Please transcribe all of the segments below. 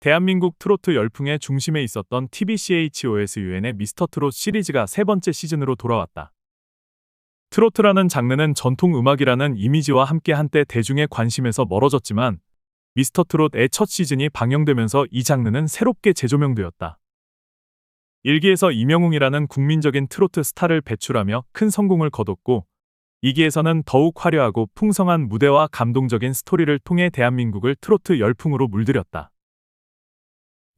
대한민국 트로트 열풍의 중심에 있었던 TBCHOSUN의 미스터 트롯 시리즈가 세 번째 시즌으로 돌아왔다. 트로트라는 장르는 전통 음악이라는 이미지와 함께 한때 대중의 관심에서 멀어졌지만 미스터 트롯의 첫 시즌이 방영되면서 이 장르는 새롭게 재조명되었다. 일기에서 이명웅이라는 국민적인 트로트 스타를 배출하며 큰 성공을 거뒀고 2기에서는 더욱 화려하고 풍성한 무대와 감동적인 스토리를 통해 대한민국을 트로트 열풍으로 물들였다.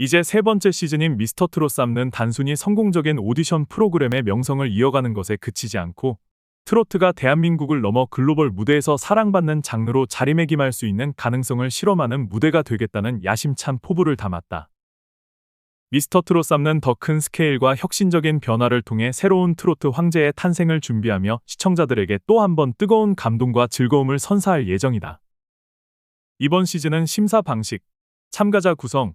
이제 세 번째 시즌인 미스터 트롯 쌈는 단순히 성공적인 오디션 프로그램의 명성을 이어가는 것에 그치지 않고 트로트가 대한민국을 넘어 글로벌 무대에서 사랑받는 장르로 자리매김할 수 있는 가능성을 실험하는 무대가 되겠다는 야심찬 포부를 담았다. 미스터 트롯 쌈는 더 큰 스케일과 혁신적인 변화를 통해 새로운 트로트 황제의 탄생을 준비하며 시청자들에게 또 한 번 뜨거운 감동과 즐거움을 선사할 예정이다. 이번 시즌은 심사 방식, 참가자 구성,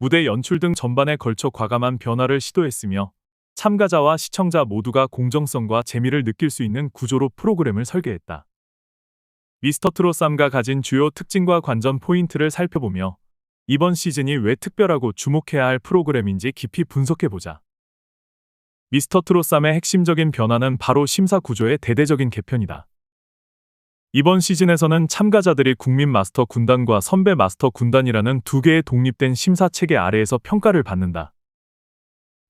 무대 연출 등 전반에 걸쳐 과감한 변화를 시도했으며 참가자와 시청자 모두가 공정성과 재미를 느낄 수 있는 구조로 프로그램을 설계했다. 미스터 트롯 쌈가 가진 주요 특징과 관전 포인트를 살펴보며 이번 시즌이 왜 특별하고 주목해야 할 프로그램인지 깊이 분석해보자. 미스터 트롯 쌈의 핵심적인 변화는 바로 심사 구조의 대대적인 개편이다. 이번 시즌에서는 참가자들이 국민 마스터 군단과 선배 마스터 군단이라는 두 개의 독립된 심사 체계 아래에서 평가를 받는다.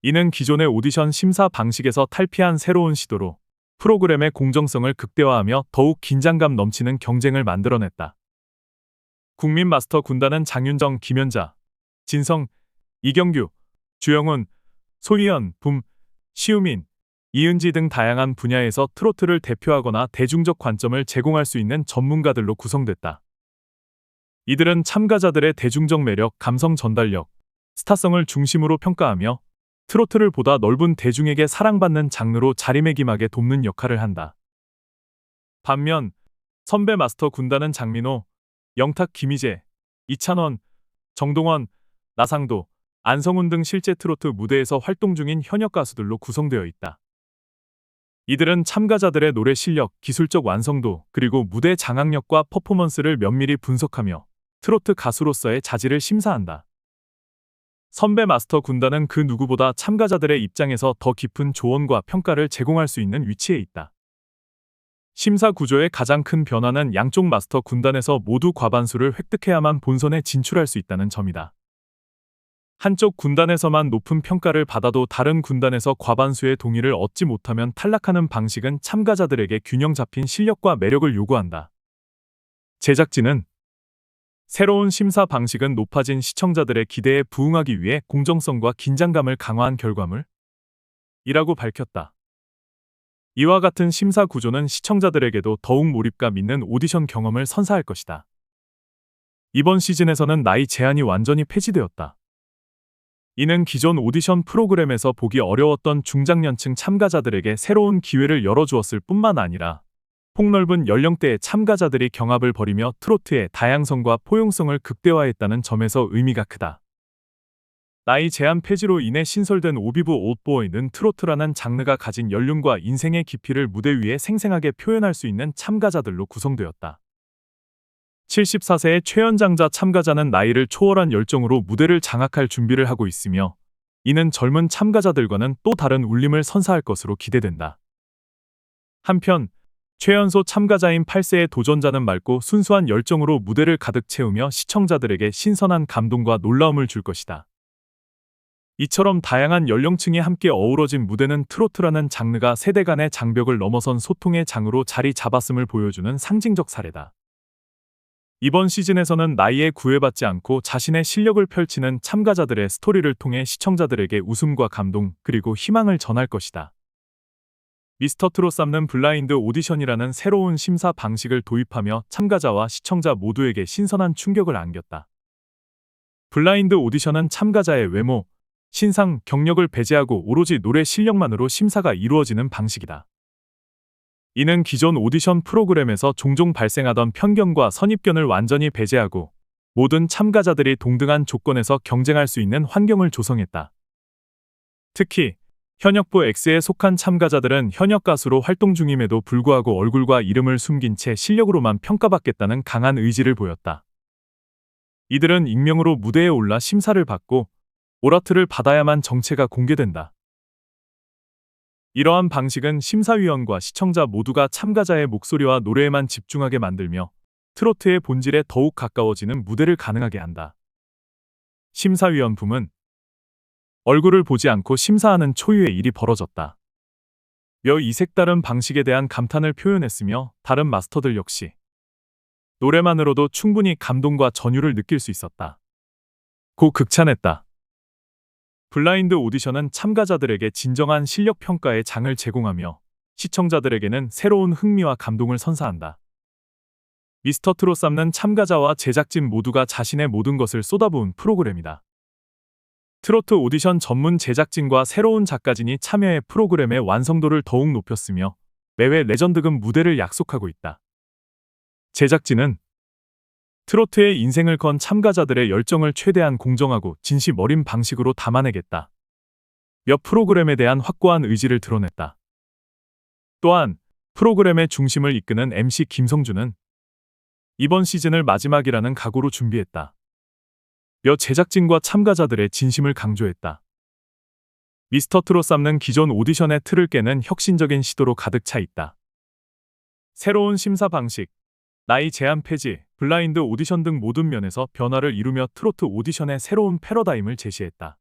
이는 기존의 오디션 심사 방식에서 탈피한 새로운 시도로 프로그램의 공정성을 극대화하며 더욱 긴장감 넘치는 경쟁을 만들어냈다. 국민 마스터 군단은 장윤정, 김연자, 진성, 이경규, 주영훈, 소희연, 붐, 시우민, 이은지 등 다양한 분야에서 트로트를 대표하거나 대중적 관점을 제공할 수 있는 전문가들로 구성됐다. 이들은 참가자들의 대중적 매력, 감성 전달력, 스타성을 중심으로 평가하며 트로트를 보다 넓은 대중에게 사랑받는 장르로 자리매김하게 돕는 역할을 한다. 반면 선배 마스터 군단은 장민호, 영탁 김희재, 이찬원, 정동원, 나상도, 안성훈 등 실제 트로트 무대에서 활동 중인 현역 가수들로 구성되어 있다. 이들은 참가자들의 노래 실력, 기술적 완성도, 그리고 무대 장악력과 퍼포먼스를 면밀히 분석하며 트로트 가수로서의 자질을 심사한다. 선배 마스터 군단은 그 누구보다 참가자들의 입장에서 더 깊은 조언과 평가를 제공할 수 있는 위치에 있다. 심사 구조의 가장 큰 변화는 양쪽 마스터 군단에서 모두 과반수를 획득해야만 본선에 진출할 수 있다는 점이다. 한쪽 군단에서만 높은 평가를 받아도 다른 군단에서 과반수의 동의를 얻지 못하면 탈락하는 방식은 참가자들에게 균형 잡힌 실력과 매력을 요구한다. 제작진은 새로운 심사 방식은 높아진 시청자들의 기대에 부응하기 위해 공정성과 긴장감을 강화한 결과물 이라고 밝혔다. 이와 같은 심사 구조는 시청자들에게도 더욱 몰입감 있는 오디션 경험을 선사할 것이다. 이번 시즌에서는 나이 제한이 완전히 폐지되었다. 이는 기존 오디션 프로그램에서 보기 어려웠던 중장년층 참가자들에게 새로운 기회를 열어주었을 뿐만 아니라 폭넓은 연령대의 참가자들이 경합을 벌이며 트로트의 다양성과 포용성을 극대화했다는 점에서 의미가 크다. 나이 제한 폐지로 인해 신설된 오비브 오보이는 트로트라는 장르가 가진 연륜과 인생의 깊이를 무대 위에 생생하게 표현할 수 있는 참가자들로 구성되었다. 74세의 최연장자 참가자는 나이를 초월한 열정으로 무대를 장악할 준비를 하고 있으며 이는 젊은 참가자들과는 또 다른 울림을 선사할 것으로 기대된다. 한편 최연소 참가자인 8세의 도전자는 맑고 순수한 열정으로 무대를 가득 채우며 시청자들에게 신선한 감동과 놀라움을 줄 것이다. 이처럼 다양한 연령층이 함께 어우러진 무대는 트로트라는 장르가 세대 간의 장벽을 넘어선 소통의 장으로 자리 잡았음을 보여주는 상징적 사례다. 이번 시즌에서는 나이에 구애받지 않고 자신의 실력을 펼치는 참가자들의 스토리를 통해 시청자들에게 웃음과 감동 그리고 희망을 전할 것이다. 미스터 트롯 쌈는 블라인드 오디션이라는 새로운 심사 방식을 도입하며 참가자와 시청자 모두에게 신선한 충격을 안겼다. 블라인드 오디션은 참가자의 외모, 신상, 경력을 배제하고 오로지 노래 실력만으로 심사가 이루어지는 방식이다. 이는 기존 오디션 프로그램에서 종종 발생하던 편견과 선입견을 완전히 배제하고 모든 참가자들이 동등한 조건에서 경쟁할 수 있는 환경을 조성했다. 특히 현역부 X에 속한 참가자들은 현역 가수로 활동 중임에도 불구하고 얼굴과 이름을 숨긴 채 실력으로만 평가받겠다는 강한 의지를 보였다. 이들은 익명으로 무대에 올라 심사를 받고 오라트를 받아야만 정체가 공개된다. 이러한 방식은 심사위원과 시청자 모두가 참가자의 목소리와 노래에만 집중하게 만들며 트로트의 본질에 더욱 가까워지는 무대를 가능하게 한다. 심사위원 품은 얼굴을 보지 않고 심사하는 초유의 일이 벌어졌다. 며이 색다른 방식에 대한 감탄을 표현했으며 다른 마스터들 역시 노래만으로도 충분히 감동과 전율을 느낄 수 있었다. 고 극찬했다. 블라인드 오디션은 참가자들에게 진정한 실력 평가의 장을 제공하며 시청자들에게는 새로운 흥미와 감동을 선사한다. 미스터 트롯 삼는 참가자와 제작진 모두가 자신의 모든 것을 쏟아부은 프로그램이다. 트로트 오디션 전문 제작진과 새로운 작가진이 참여해 프로그램의 완성도를 더욱 높였으며 매회 레전드급 무대를 약속하고 있다. 제작진은 트로트의 인생을 건 참가자들의 열정을 최대한 공정하고 진심 어린 방식으로 담아내겠다. 몇 프로그램에 대한 확고한 의지를 드러냈다. 또한 프로그램의 중심을 이끄는 MC 김성준은 이번 시즌을 마지막이라는 각오로 준비했다. 몇 제작진과 참가자들의 진심을 강조했다. 미스터 트롯 삼는 기존 오디션의 틀을 깨는 혁신적인 시도로 가득 차 있다. 새로운 심사 방식, 나이 제한 폐지, 블라인드 오디션 등 모든 면에서 변화를 이루며 트로트 오디션의 새로운 패러다임을 제시했다.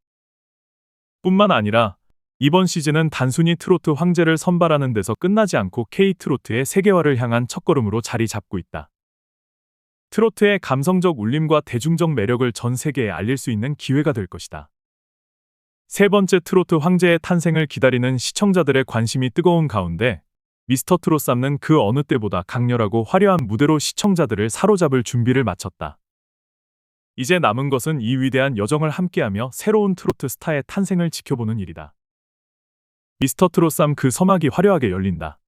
뿐만 아니라 이번 시즌은 단순히 트로트 황제를 선발하는 데서 끝나지 않고 K-트로트의 세계화를 향한 첫걸음으로 자리 잡고 있다. 트로트의 감성적 울림과 대중적 매력을 전 세계에 알릴 수 있는 기회가 될 것이다. 세 번째 트로트 황제의 탄생을 기다리는 시청자들의 관심이 뜨거운 가운데 미스터 트롯 삼는 그 어느 때보다 강렬하고 화려한 무대로 시청자들을 사로잡을 준비를 마쳤다. 이제 남은 것은 이 위대한 여정을 함께하며 새로운 트로트 스타의 탄생을 지켜보는 일이다. 미스터 트롯 삼그 서막이 화려하게 열린다.